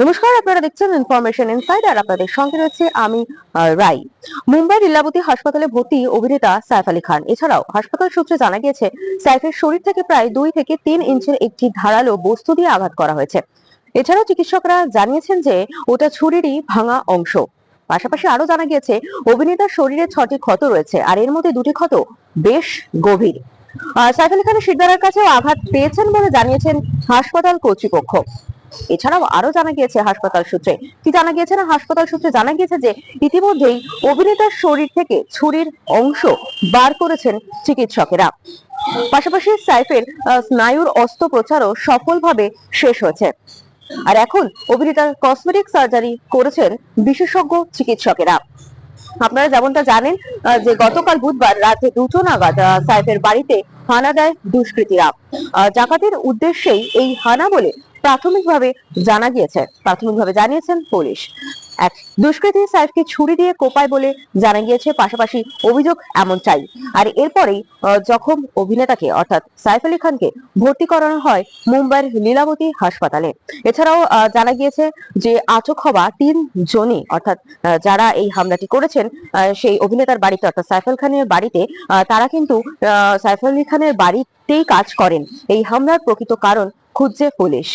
নমস্কার, আপনারা দেখছেন ইনফরমেশন ইনসাইড আর আপনাদের সঙ্গে রয়েছে আমি রাই। মুম্বাই লীলাবতী হাসপাতালে ভর্তি অভিনেতা সাইফ আলী খান। এছাড়াও হাসপাতাল সূত্রে জানা গিয়েছে, সাইফের শরীর থেকে প্রায় দুই থেকে তিন ইঞ্চের একটি ধারালো বস্তু দিয়ে আঘাত করা হয়েছে। এছাড়াও চিকিৎসকরা জানিয়েছেন যে, ওটা ছুরিরই ভাঙা অংশ। পাশাপাশি আরও জানা গিয়েছে, অভিনেতার শরীরে ছটি ক্ষত রয়েছে, আর এর মধ্যে দুটি ক্ষত বেশ গভীর। সাইফ আলী খানের শিরদাঁড়ার কাছেও আঘাত পেয়েছেন বলে জানিয়েছেন হাসপাতাল কর্তৃপক্ষ। এছাড়াও আরও জানা গিয়েছে হাসপাতাল সূত্রে। কি জানা গিয়েছে না? হাসপাতাল সূত্রে জানা গিয়েছে যে ইতিমধ্যেই অভিনেতার শরীর থেকে ছুরির অংশ বার করেছেন চিকিৎসকেরা। পাশাপাশি সাইফের স্নায়ুর অস্ত্রোপচারও সফলভাবে শেষ হয়েছে। আর এখন অভিনেতার কসমেটিক সার্জারি করেছেন বিশেষজ্ঞ চিকিৎসকেরা। আপনারা যেমনটা জানেন যে গতকাল বুধবার রাতে দুটো নাগাদ সাইফের বাড়িতে হানা দেয় দুষ্কৃতীরা। আহ, ডাকাতির উদ্দেশ্যেই এই হানা বলে প্রাথমিকভাবে জানা গিয়েছে প্রাথমিকভাবে জানিয়েছেন পুলিশ। এক দুষ্কৃতী সাইফকে ছুরি দিয়ে কোপায় বলে জানা গিয়েছে, পাশাপাশি অভিযোগ এমন চাই। আর এরপরেই জখম অভিনেতাকে, অর্থাৎ সাইফ আলী খানকে ভর্তি করানো হয় মুম্বাইয়ের লীলাবতী হাসপাতালে। এছাড়াও জানা গিয়েছে যে আটক হওয়া তিন জনই, অর্থাৎ যারা এই হামলাটি করেছেন সেই অভিনেতার বাড়িতে, অর্থাৎ সাইফ আলী খানের বাড়িতে তারা কিন্তু সাইফ আলী খানের বাড়িতেই কাজ করেন। এই হামলার প্রকৃত কারণ খুঁজছে পুলিশ।